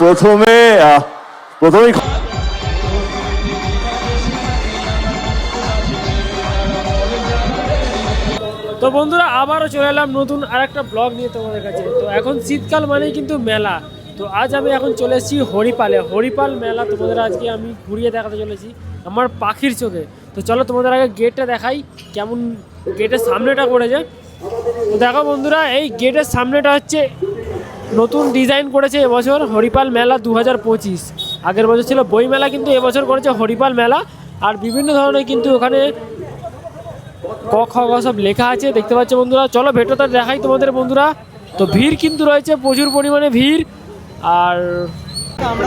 প্রথমে প্রথমেই তো বন্ধুরা, আবারও চলে এলাম নতুন আর একটা ব্লগ নিয়ে তোমাদের কাছে। তো এখন শীতকাল মানেই কিন্তু মেলা। তো আজ আমি এখন চলে এসেছি হরিপালে। হরিপাল মেলা তোমাদের আজকে আমি ঘুরিয়ে দেখাতে চলেছি আমার পাখির চোখে। তো চলো তোমাদের আগে গেটটা দেখাই, কেমন গেটের সামনেটা করেছে তো দেখো বন্ধুরা, এই গেটের সামনেটা হচ্ছে নতুন ডিজাইন করেছে এবছর হরিপাল মেলা দু হাজার পঁচিশ। আগের বছর ছিল বই মেলা, কিন্তু এবছর করেছে হরিপাল মেলা। আর বিভিন্ন ধরনের কিন্তু ওখানে ক, খ সব লেখা আছে, দেখতে পাচ্ছ বন্ধুরা। চলো ভেটোটা দেখাই তোমাদের বন্ধুরা। তো ভিড় কিন্তু রয়েছে, প্রচুর পরিমাণে ভিড়। আর আমি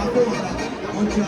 তাকেও আমরা মঞ্চে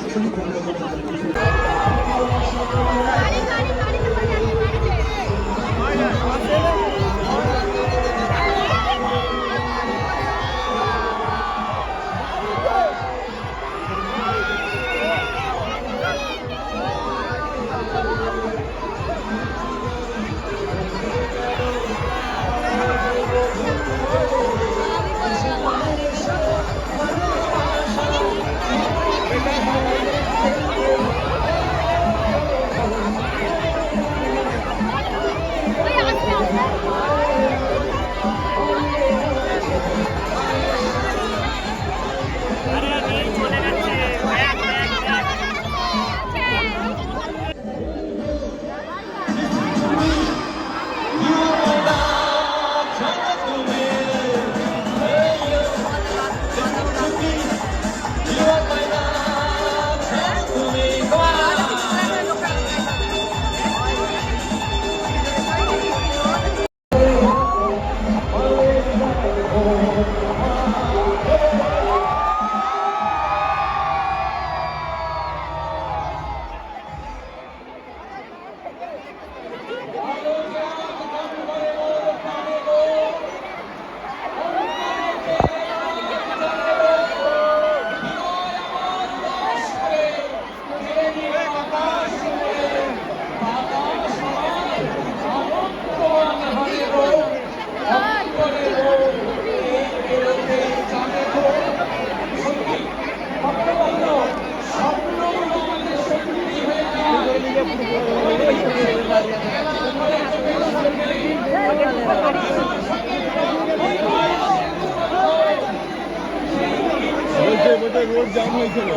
আন্তরিকভাবে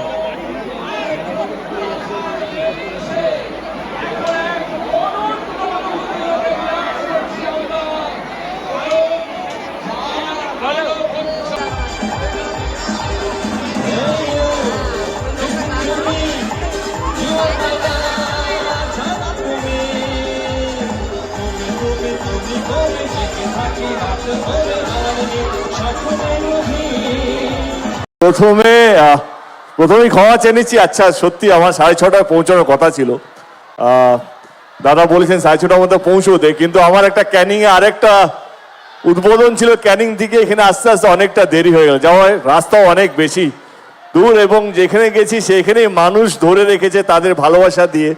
অবহেলা জানাচ্ছি প্রথমে প্রথমেই ক্ষমা চেয়ে নিচ্ছি। আচ্ছা সত্যি আমার সাড়ে ছটায় পৌঁছানোর কথা ছিল। দাদা বলেছেন সাড়ে ছটার মধ্যে পৌঁছতে, কিন্তু আমার একটা ক্যানিং এ আরেকটা উদ্বোধন ছিল। ক্যানিং থেকে এখানে আস্তে আস্তে অনেকটা দেরি হয়ে গেল। যাওয়ার রাস্তাও অনেক বেশি দূর এবং যেখানে গেছি সেখানেই মানুষ ধরে রেখেছে তাদের ভালোবাসা দিয়ে।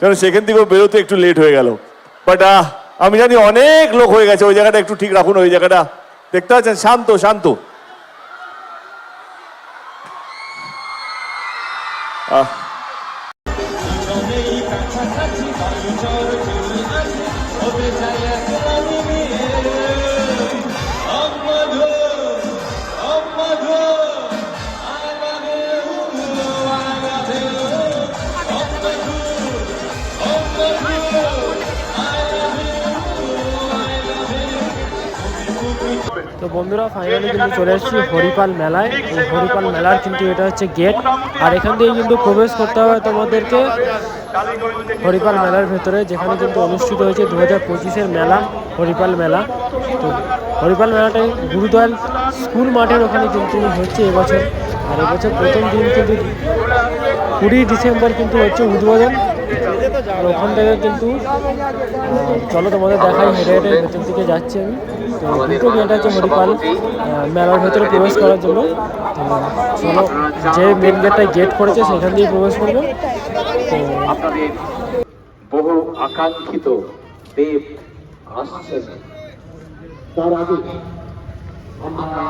কারণ সেখান থেকেও বেরোতে একটু লেট হয়ে গেল। বাট আমি জানি অনেক লোক হয়ে গেছে। ওই জায়গাটা একটু ঠিক রাখুন, ওই জায়গাটা। দেখতে পাচ্ছেন? শান্ত শান্ত। Ah. তো বন্ধুরা ফাইনালি কিন্তু চলে এসেছি হরিপাল মেলায়। এই হরিপাল মেলার কিন্তু এটা হচ্ছে গেট আর এখান থেকে কিন্তু প্রবেশ করতে হবে তোমাদেরকে হরিপাল মেলার ভেতরে, যেখানে কিন্তু অনুষ্ঠিত হয়েছে দু হাজার পঁচিশের মেলা, হরিপাল মেলা। তো হরিপাল মেলাটাই গুরুদয়াল স্কুল মাঠের ওখানে কিন্তু হচ্ছে এবছর। আর এবছর প্রথম দিন কিন্তু কুড়ি ডিসেম্বর কিন্তু হচ্ছে উদ্বোধন। আর ওখান থেকে কিন্তু চলো তোমাদের দেখাই, হেঁটে হেঁটে ভেতর দিকে যাচ্ছি আমি। তো দুটো গেট আছে হরিপাল মেলার ভেতরে প্রবেশ করার জন্য। তো চলো যে মেন গেটটায় গেট করেছে সেখান দিয়ে প্রবেশ করব। তো আপনাদের বহু আকাঙ্ক্ষিত দেব আসছেন তার আগে আমরা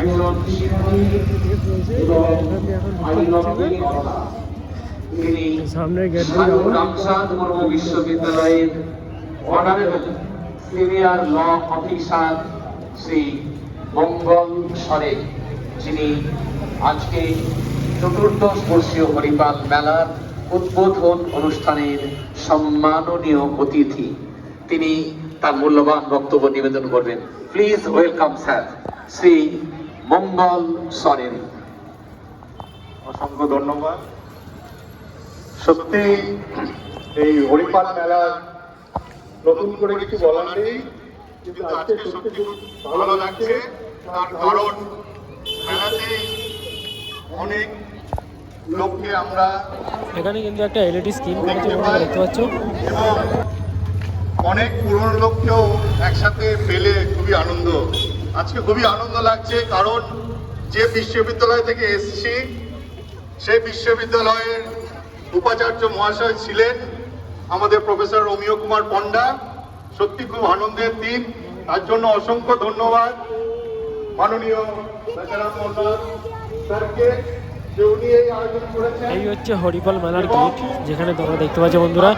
একজন এবং আইনজ্ঞের কথা। সামনের গেট দিয়ে যাব। মুর্মু বিশ্ববিদ্যালয়ের honourable senior law officer Shri Mangal Soren যিনি আজকে চতুর্দশ বর্ষীয় হরিপাল মেলার উদ্বোধন অনুষ্ঠানের সম্মাননীয় অতিথি। তিনি তার মূল্যবান বক্তব্য নিবেদন করবেন। Please welcome sir Shri Mangal Soren অসংখ্য ধন্যবাদ। সত্যি, এই হরিপাল মেলার নতুন করে কিছু বলার নেই কিন্তু আজকে সত্যি খুব ভালো লাগছে। তার কারণ মেলাতে অনেক লোককে আমরা এখানে কিন্তু একটা এলইডি স্ক্রিন করেছে তোমরা দেখতে পাচ্ছ। অনেক পুরনো লোককেও একসাথে পেলে খুবই আনন্দ। আজকে খুবই আনন্দ লাগছে কারণ যে বিশ্ববিদ্যালয় থেকে এসেছি সেই বিশ্ববিদ্যালয়ের উপাচার্য মহাশয় ছিলেন আমাদের প্রফেসর রমিও কুমার পণ্ডা সত্যি খুব আনন্দের দিন। তার জন্য অসংখ্য ধন্যবাদ। মাননীয় স্যারকে এই হচ্ছে হরিপাল মেলার গেট যেখানে তোমরা দেখতে পাচ্ছ বন্ধুরা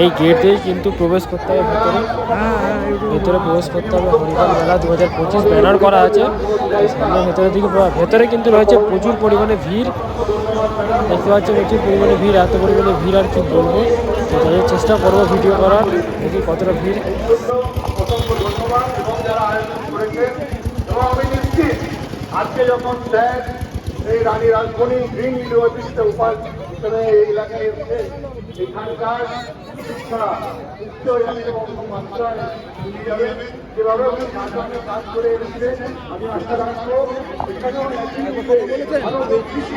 এই গেট দিয়েই কিন্তু প্রবেশ করতে হবে। ভেতরে ভেতরে প্রবেশ করতে হবে। হরিপাল মেলা দু হাজার পঁচিশ ব্যানার করা আছে। সামনে ভেতরের দিকে ভেতরে কিন্তু রয়েছে প্রচুর পরিমাণে ভিড়। দেখতে পাচ্ছ প্রচুর পরিমাণে ভিড় এত পরিমাণে ভিড় আর কি বলব। তো যাই চেষ্টা করব ভিডিও করার, দেখি কতটা ভিড়। আজকে যখন স্যার এই রানী রাজমণি গ্রিন ইউনিভার্সিটিতে উপায় এই এলাকায় এসছে এখানকার শিক্ষা এগিয়ে যেভাবে কাজ করে এসেছেন আমি আশা রাখব এখানেও আরও বেশি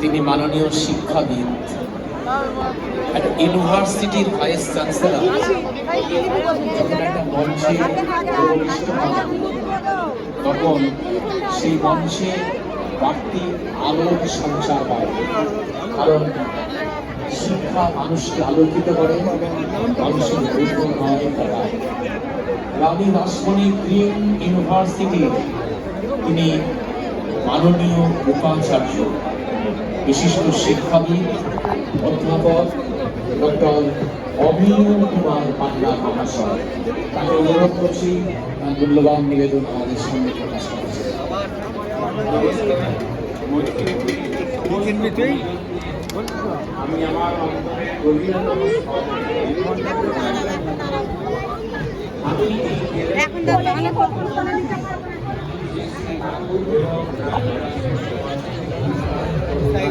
তিনি মাননীয় শিক্ষাবিদ একটা ইউনিভার্সিটির ভাইস চ্যান্সেলার। তখন সেই মঞ্চে বাড়তি আলোর সঞ্চার হয়। কারণ শিক্ষা মানুষকে আলোকিত করে, মানুষের দুর্বল নয় করায় রানী রাসমণি গ্রিন ইউনিভার্সিটির তিনি মাননীয় উপাচার্য। বিশিষ্ট শিক্ষাবিদ, অধ্যাপক ডক্টর অমিয় কুমার পান্ডা মহাশয়। তাকে অনুরোধ করছি মূল্যবান নিবেদন আমাদের সামনে প্রকাশ করেছে এখন তো তাহলে কখন করে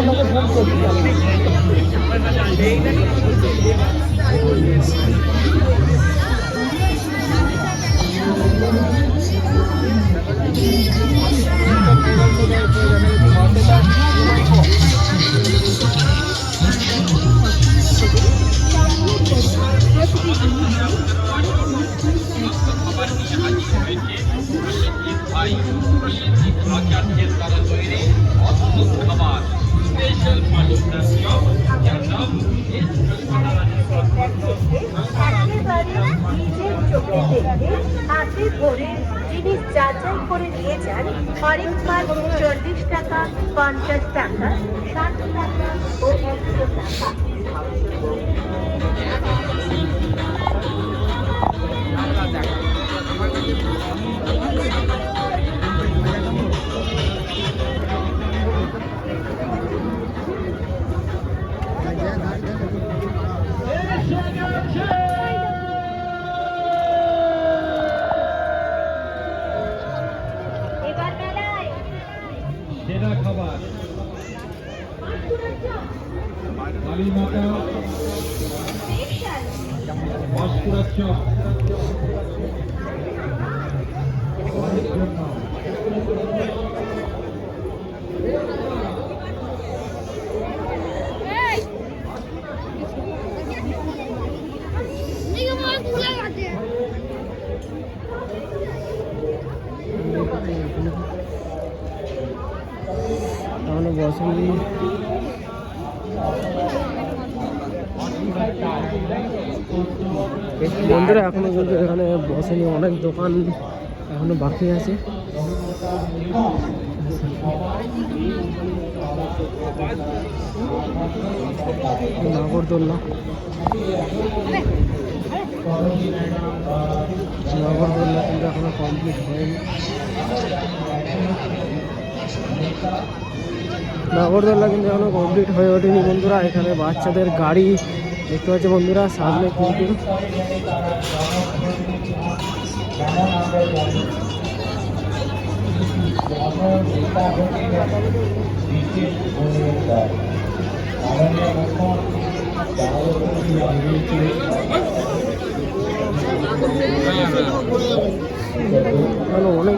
দিতে পারব Thank you. ধরে জিনিস যাচাই করে নিয়ে যান, হরেক মাল চল্লিশ টাকা, পঞ্চাশ টাকা, ষাট টাকা ও একশো টাকা। এবার কালী মাতা বন্ধুরা, এখনও কিন্তু এখানে বসেনি, অনেক দোকান এখনও বাকি আছে। নাগরদোল্লা নাগরদোল্লা কিন্তু এখনও কমপ্লিট হয়নি। নাগরদোল্লা কিন্তু এখনও কমপ্লিট হয়ে ওঠেনি বন্ধুরা, এখানে বাচ্চাদের গাড়ি দেখতে পাচ্ছি বন্ধুরা সামনে কিন্তু এখনও অনেক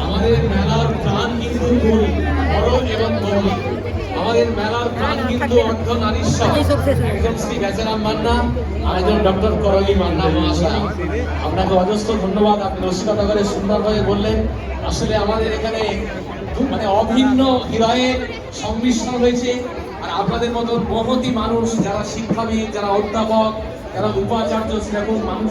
আমাদের মেলার প্রাণ কিন্তু হবে আমাদের মেলার প্রাণ কিন্তু অর্ধ নারীশ্বর একজন শ্রী বেচারাম মান্না আর একজন ডক্টর করলি মান্না মহাশয়। আপনাকে অজস্র ধন্যবাদ। আপনি রসিকতা করে সুন্দরভাবে বললেন। আসলে আমাদের এখানে মানে অভিন্ন হৃদয়ের সংমিশ্রণ হয়েছে আর আপনাদের মতো মহতি মানুষ যারা শিক্ষাবিদ যারা অধ্যাপক যারা উপাচার্য সেরকম মানুষ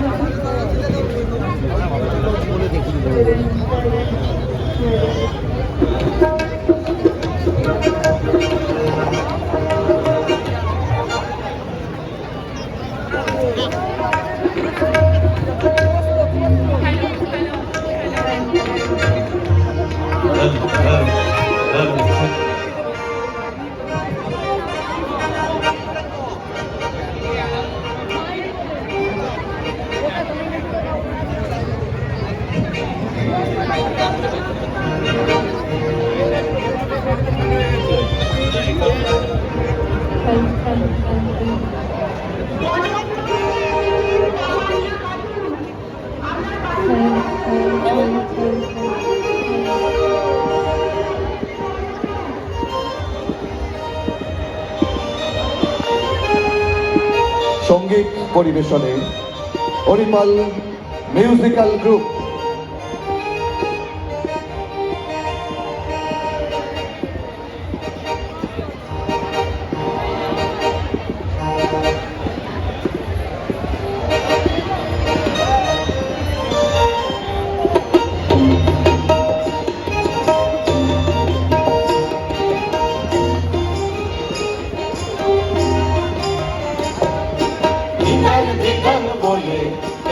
hem hem hem সংগীত পরিবেশনে হরিপাল মিউজিক্যাল গ্রুপ।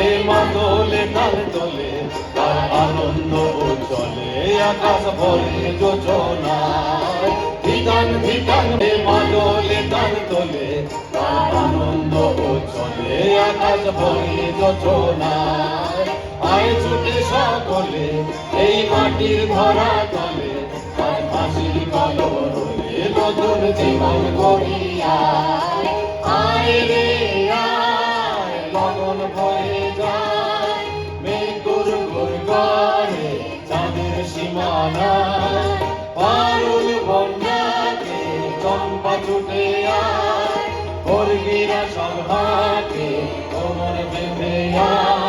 এ মাদলে কাল তোলে তার আনন্দ চলে আকাশ ভরে যোজনা। ধিকার ধিকার এ মাদলে কাল তোলে তার আনন্দ চলে আকাশ ভরে যোজনা। আয় ছুটে সকলে, এই মাটির ধরা তলে আর ফাঁসির কালো রোলে নতুন জীবন করিয়া আয় রে পারুল বন্যাকে চম্পা ছুটে আয় কর্মীরা সভাকে কোমর বেঁধে আয়।